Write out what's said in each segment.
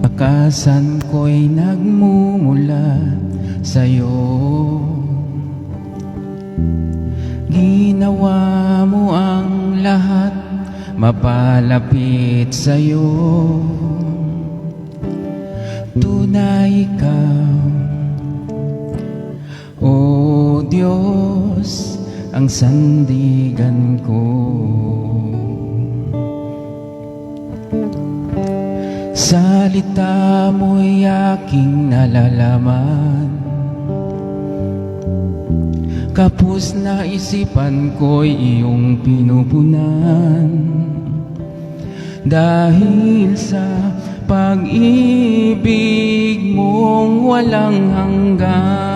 Akasan ko'y nagmumula sa'yo. Ginawa mo ang lahat mapalapit sa'yo. Tunay ka, O Diyos, ang sandigan ko Salita mo'y aking nalalaman. Kapos na isipan ko'y iyong pinupunan. Dahil sa pag-ibig mong walang hanggan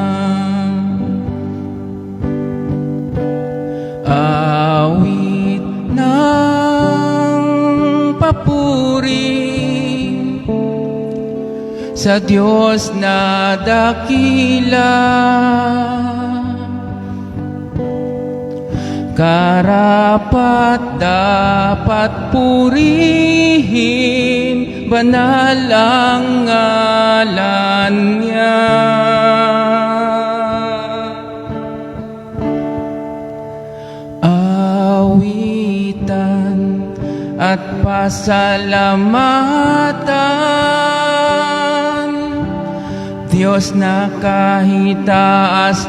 sa Diyos na dakila Karapat dapat purihin Banal ang ngalan niya. Awitan at pasalamatan Diyos na kahit taas-taasan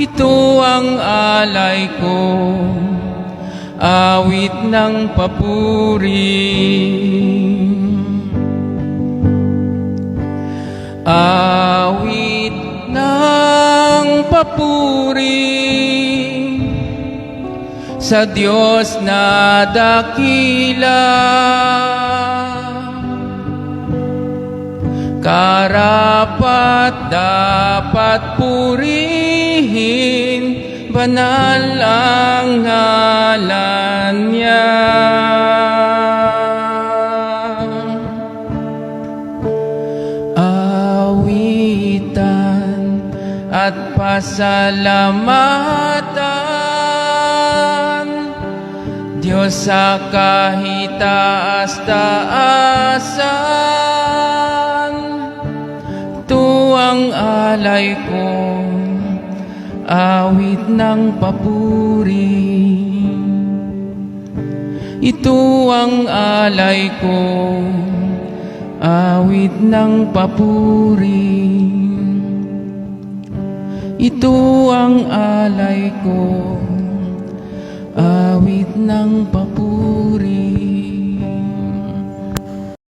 Ito ang alay ko. Awit ng papuri. Awit ng papuri. Sa Diyos na dakila Karapat dapat purihin Banal ang ngalan niya. Awitan at pasalamatan. Diyos sa kahit taas-taasan Ito ang alay ko Awit ng papuri. Ito ang alay ko Awit ng papuri. Ito ang alay ko Awit ng papuri